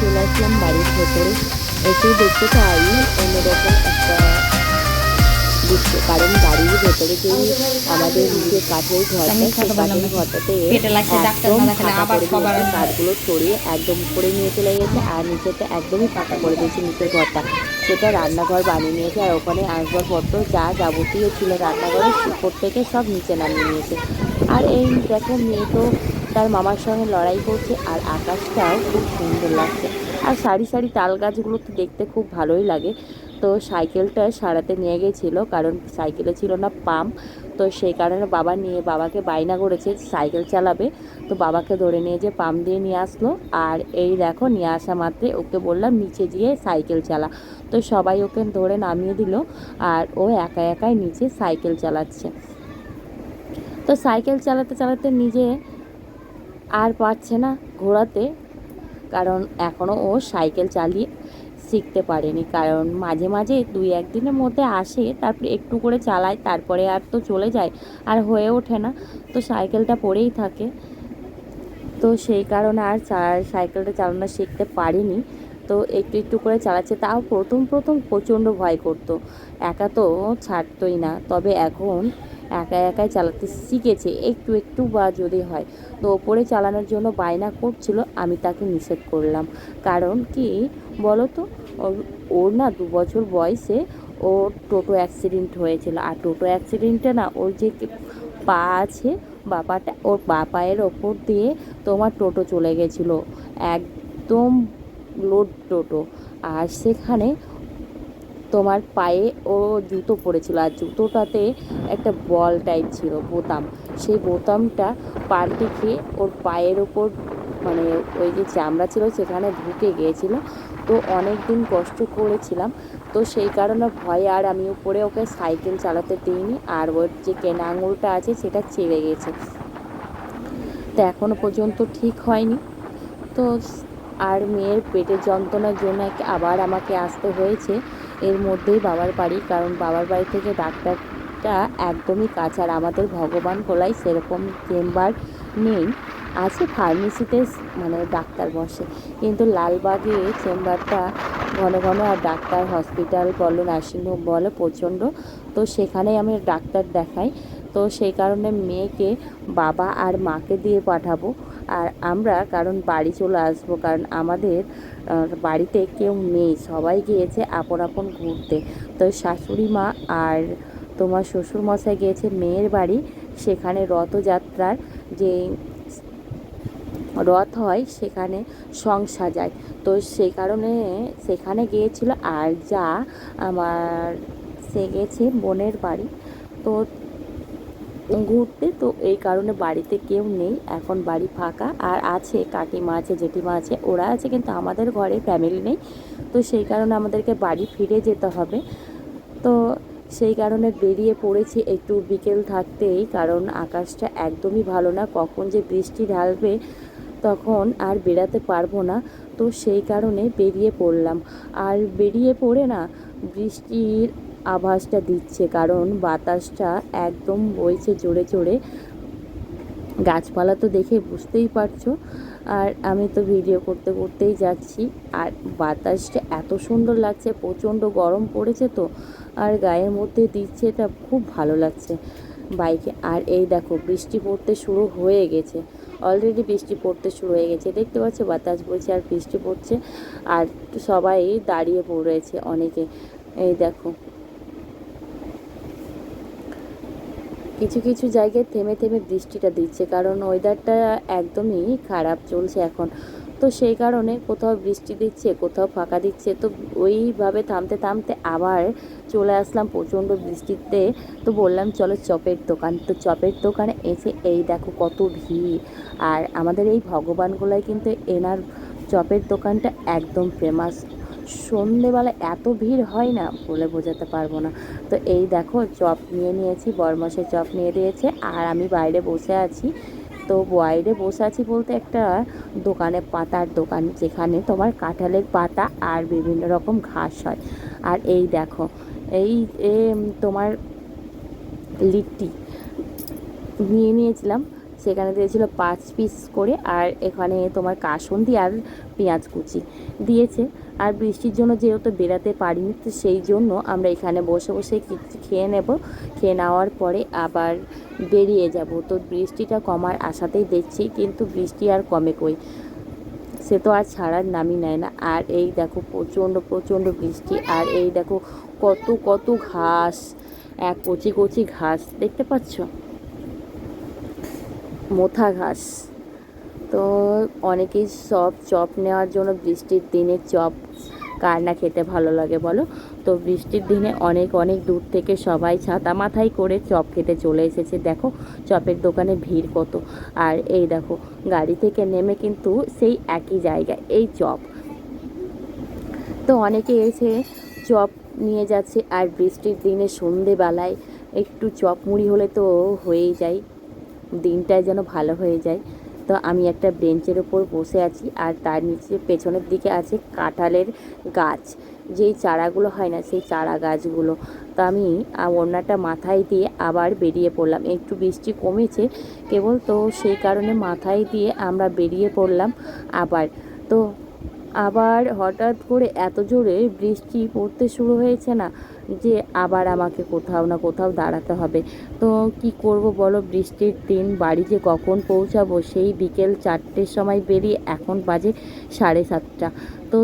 চলে আসলাম বাড়ির ভেতরে। এসে দেখতে পাই অন্যরকম একটা দৃশ্য কারণ বাড়ির ভেতরে যে আমাদের যে কাঠের ঘরটা সেই কাঠের ঘরটাতে পেটে লাগছে, ডাক্তার একদম ফাঁকা করে দিয়েছে কাঠগুলো ছড়িয়ে একদম উপরে নিয়ে চলে গেছে আর নিচেতে একদমই ফাঁকা করে দিয়েছে নিচের ঘরটা। সেটা রান্নাঘর বানিয়ে নিয়েছে আর ওখানে আসবাবপত্র যা যাবতীয় ছিল রান্নাঘরে উপর থেকে সব নিচে নামিয়ে নিয়েছে। আর এই দেখো মেয়ে তো তার মামার সঙ্গে লড়াই করছে আর আকাশটাও খুব সুন্দর লাগছে। আর সারি সারি তাল গাছগুলো তো দেখতে খুব ভালোই লাগে। তো সাইকেলটা সারাতে নিয়ে গেছিল কারণ সাইকেলে ছিল না পাম্প। তো সেই কারণে বাবা নিয়ে বাবাকে বায়না করেছে সাইকেল চালাবে। তো বাবাকে ধরে নিয়ে যে পাম্প দিয়ে নিয়ে আসলো। আর এই দেখো নিয়ে আসা মাত্রে ওকে বললাম, নিচে গিয়ে সাইকেল চালা। তো সবাই ওকে ধরে নামিয়ে দিল আর ও একা একাই নিচে সাইকেল চালাচ্ছে। তো সাইকেল চালাতে চালাতে নিজে আর পারছে না ঘোরাতে, কারণ এখনও ও সাইকেল চালিয়ে শিখতে পারেনি। কারণ মাঝে মাঝে দুই একদিনের মধ্যে আসে, তারপরে একটু করে চালায়, তারপরে আর তো চলে যায়, আর হয়ে ওঠে না। তো সাইকেলটা পড়েই থাকে। তো সেই কারণে আর সাইকেলটা চালানো শিখতে পারিনি। তো একটু একটু করে চালাচ্ছে, তাও প্রথম প্রথম প্রচণ্ড ভয় করতো। একা তো ছাড়তোই না। তবে এখন একা একাই চালাতে শিখেছে। একটু একটু বা যদি হয়। তো ওপরে চালানোর জন্য বায়না করছিল, আমি তাকে নিষেধ করলাম। কারণ কি বলো তো ওর- না দু বছর বয়সে ওর টোটো অ্যাক্সিডেন্ট হয়েছিল। আর টোটো অ্যাক্সিডেন্টে না, ওর যে পা আছে বাপাটা, ওর বা পায়ের ওপর দিয়ে তোমার টোটো চলে গেছিল। একদম লোড টোটো। আর সেখানে তোমার পায়ে ও জুতো পড়েছিল আর জুতোটাতে একটা বল টাইপ ছিল, বোতাম। সেই বোতামটা পাল্টে খেয়ে ওর পায়ের ওপর মানে ওই যে চামড়া ছিল সেখানে ঢুকে গিয়েছিল। তো অনেক দিন কষ্ট করেছিলাম। তো সেই কারণে ভয়ে আর আমি উপরে ওকে সাইকেল চালাতে দিইনি আর ওর যে কেনা আঙুলটা আছে সেটা ছেড়ে গেছে। তো এখনও পর্যন্ত ঠিক হয়নি। তো আর মেয়ের পেটের যন্ত্রণার জন্য আবার আমাকে আসতে হয়েছে। এর মধ্যেই বাবার বাড়ি, কারণ বাবার বাড়ি থেকে ডাক্তারটা একদমই কাছে, আর আমাদের ভগবান গোলায় সেরকম চেম্বার নেই। আছে ফার্মেসিতে মানে ডাক্তার বসে। কিন্তু লালবাগে চেম্বারটা ঘন ঘন আর ডাক্তার হসপিটাল বলো নার্সিংহোম বলো, প্রচণ্ড। তো সেখানেই আমি ডাক্তার দেখাই। তো সেই কারণে মেয়েকে বাবা আর মাকে দিয়ে পাঠাবো। আর আমরা কারণ বাড়ি চলে আসব, কারণ আমাদের বাড়িতে কেউ নেই। সবাই গিয়েছে আপন আপন ঘুরতে। তো শাশুড়ি মা আর তোমার শ্বশুর মশাই গিয়েছে মেয়ের বাড়ি। সেখানে রথযাত্রার যে রথ হয়, সেখানে সং সাজায়। তো সেই কারণে সেখানে গিয়েছিল আর যা আমার সে গেছে বোনের বাড়ি। তো ঘুরতে। তো এই কারণে বাড়িতে কেউ নেই, এখন বাড়ি ফাঁকা। আর আছে কাকিমা আছে, জেঠিমা আছে, ওরা আছে, কিন্তু আমাদের ঘরে ফ্যামিলি নেই। তো সেই কারণে আমাদেরকে বাড়ি ফিরে যেতে হবে। তো সেই কারণে বেরিয়ে পড়েছি একটু বিকেল থাকতেই, কারণ আকাশটা একদমই ভালো না। কখন যে বৃষ্টি ঢালবে তখন আর বেরাতে পারব না। তো সেই কারণে বেরিয়ে পড়লাম। আর বেরিয়ে পড়ে না, বৃষ্টির আভাসটা দিচ্ছে, কারণ বাতাসটা একদম বইছে জোরে জোরে। গাছপালা তো দেখে বুঝতেই পারছ। আর আমি তো ভিডিও করতে করতেই যাচ্ছি। আর বাতাসটা এত সুন্দর লাগছে, প্রচণ্ড গরম পড়েছে তো, আর গায়ের মধ্যে দিচ্ছে এটা খুব ভালো লাগছে বাইকে। আর এই দেখো, বৃষ্টি পড়তে শুরু হয়ে গেছে। অলরেডি বৃষ্টি পড়তে শুরু হয়ে গেছে। দেখতে পাচ্ছ, বাতাস বইছে আর বৃষ্টি পড়ছে। আর সবাই দাঁড়িয়ে পড়েছে অনেকে। এই দেখো কিছু কিছু জায়গায় থেমে থেমে বৃষ্টিটা দিচ্ছে, কারণ ওয়েদারটা একদমই খারাপ চলছে এখন। তো সেই কারণে কোথাও বৃষ্টি দিচ্ছে, কোথাও ফাঁকা দিচ্ছে, তো ওইভাবে থামতে থামতে আবার চলে আসলাম প্রচণ্ড বৃষ্টিতে। তো বললাম, চলো চপের দোকান। তো চপের দোকানে এসে এই দেখো কত ভিড়। আর আমাদের এই ভগবানগুলোয় কিন্তু এনার চপের দোকানটা একদম ফেমাস সন্ধেবেলা এত ভিড় হয় না বলে বোঝাতে পারব না। তো এই দেখো চপ নিয়ে নিয়েছি বরমাসের চপ নিয়ে দিয়েছে আর আমি বাইরে বসে আছি। তো বাইরে বসে আছি বলতে একটা দোকানে পাতার দোকান যেখানে তোমার কাঁঠালের পাতা আর বিভিন্ন রকম ঘাস হয়। আর এই দেখো এই এ, তোমার লিট্টি নিয়ে নিয়েছিলাম সেখানে দিয়েছিল পাঁচ পিস করে আর এখানে তোমার কাসুন্দি আর পেঁয়াজ কুচি দিয়েছে। আর বৃষ্টির জন্য যেহেতু বেরাতে পারিনি, তো সেই জন্য আমরা এখানে বসে বসে খেয়ে নেব। খেয়ে নেওয়ার পরে আবার বেরিয়ে যাব। তো বৃষ্টিটা কমার আশাতেই দেখছি, কিন্তু বৃষ্টি আর কমে কই? সে তো আর ছাড়ার নামই নেয় না। আর এই দেখো প্রচণ্ড প্রচণ্ড বৃষ্টি। আর এই দেখো কত কত ঘাস, এক কচি কচি ঘাস। দেখতে পাচ্ছ? মোথা ঘাস। তো অনেকেই সব চপ নেওয়ার জন্য বৃষ্টির দিনে চপ কার না খেতে ভালো লাগে বলো? তো বৃষ্টির দিনে অনেক অনেক দূর থেকে সবাই ছাতা মাথায় করে চপ খেতে চলে এসেছে। দেখো চপের দোকানে ভিড় কত। আর এই দেখো গাড়ি থেকে নেমে কিন্তু সেই একই জায়গায় এই চপ। তো অনেকে এসে চপ নিয়ে যাচ্ছে আর বৃষ্টির দিনে সন্ধেবেলায় একটু চপ মুড়ি হলে তো হয়েই যায়। দিনটাই যেন ভালো হয়ে যায়। তো আমি একটা বেঞ্চের ওপর বসে আছি আর তার নিচে পেছনের দিকে আছে কাঁঠালের গাছ। যেই চারাগুলো হয় না, সেই চারা গাছগুলো। তো আমি ওনাটা মাথায় দিয়ে আবার বেরিয়ে পড়লাম। একটু বৃষ্টি কমেছে, কেবল তো সেই কারণে মাথায় দিয়ে আমরা বেরিয়ে পড়লাম আবার। তো আবার হঠাৎ করে এত জোরে বৃষ্টি পড়তে শুরু হয়েছে না যে আবার আমাকে কোথাও না কোথাও দাঁড়াতে হবে। তো কি করব বলো? বৃষ্টির দিন বাড়ি যে কখন পৌঁছাবো সেই বিকেল চারটের সময় বেরিয়ে এখন বাজে সাড়ে সাতটা। তো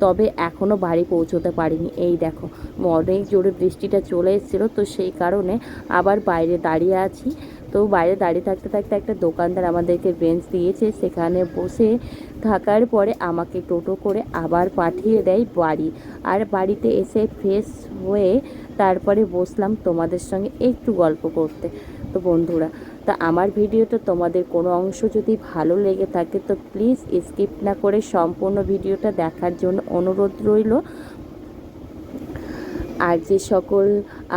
তবে এখনও বাড়ি পৌঁছতে পারিনি। এই দেখো, অনেক জোরে বৃষ্টিটা চলে এসেছিল তো সেই কারণে আবার বাইরে দাঁড়িয়ে আছি। তো বাইরে দাঁড়িয়ে থাকতে থাকতে একটা দোকানদার আমাদেরকে বেঞ্চ দিয়েছে। সেখানে বসে থাকার পরে আমাকে টোটো করে আবার পাঠিয়ে দেয় বাড়ি। আর বাড়িতে এসে ফ্রেশ হয়ে তারপরে বসলাম তোমাদের সঙ্গে একটু গল্প করতে। তো বন্ধুরা, তা আমার ভিডিওটা তোমাদের কোনো অংশ যদি ভালো লেগে থাকে, তো প্লিজ স্কিপ না করে সম্পূর্ণ ভিডিওটা দেখার জন্য অনুরোধ রইল। আর যে সকল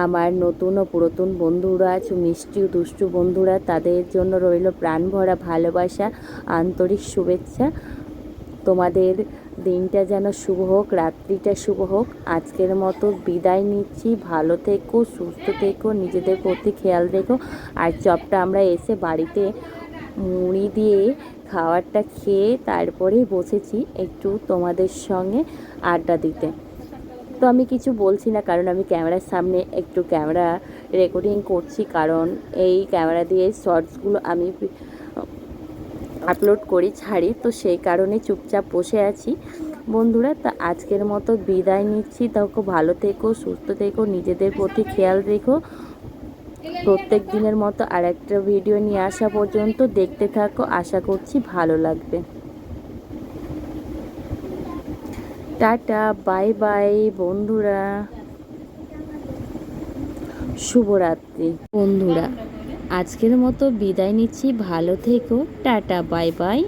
আমার নতুন ও পুরাতন বন্ধুরা আছে, মিষ্টি ও দুষ্টু বন্ধুরা, তাদের জন্য রইল প্রাণ ভরা ভালোবাসা, আন্তরিক শুভেচ্ছা। তোমাদের দিনটা যেন শুভ হোক, রাত্রিটা শুভ হোক। আজকের মতো বিদায় নিচ্ছি। ভালো থেকো, সুস্থ থেকো, নিজেদের প্রতি খেয়াল রেখো। আর চপটা আমরা এসে বাড়িতে মুড়ি দিয়ে খাবারটা খেয়ে তারপরেই বসেছি একটু তোমাদের সঙ্গে আড্ডা দিতে। তো আমি কিছু বলছি না, কারণ আমি ক্যামেরার সামনে একটু ক্যামেরা রেকর্ডিং করছি, কারণ এই ক্যামেরা দিয়ে শর্টসগুলো আমি আপলোড করি, ছাড়ি, তো সেই কারণে চুপচাপ বসে আছি। বন্ধুরা, তা আজকের মতো বিদায় নিচ্ছি তাও ভালো থেকো, সুস্থ থেকো, নিজেদের প্রতি খেয়াল রেখো। প্রত্যেক দিনের মতো আর একটা ভিডিও নিয়ে আসা পর্যন্ত দেখতে থাকো, আশা করছি ভালো লাগবে। টাটা, বাই বাই বন্ধুরা। শুভরাত্রি। বন্ধুরা, আজকের মতো বিদায় নিচ্ছি। ভালো থেকো। Ta-ta, bye bye.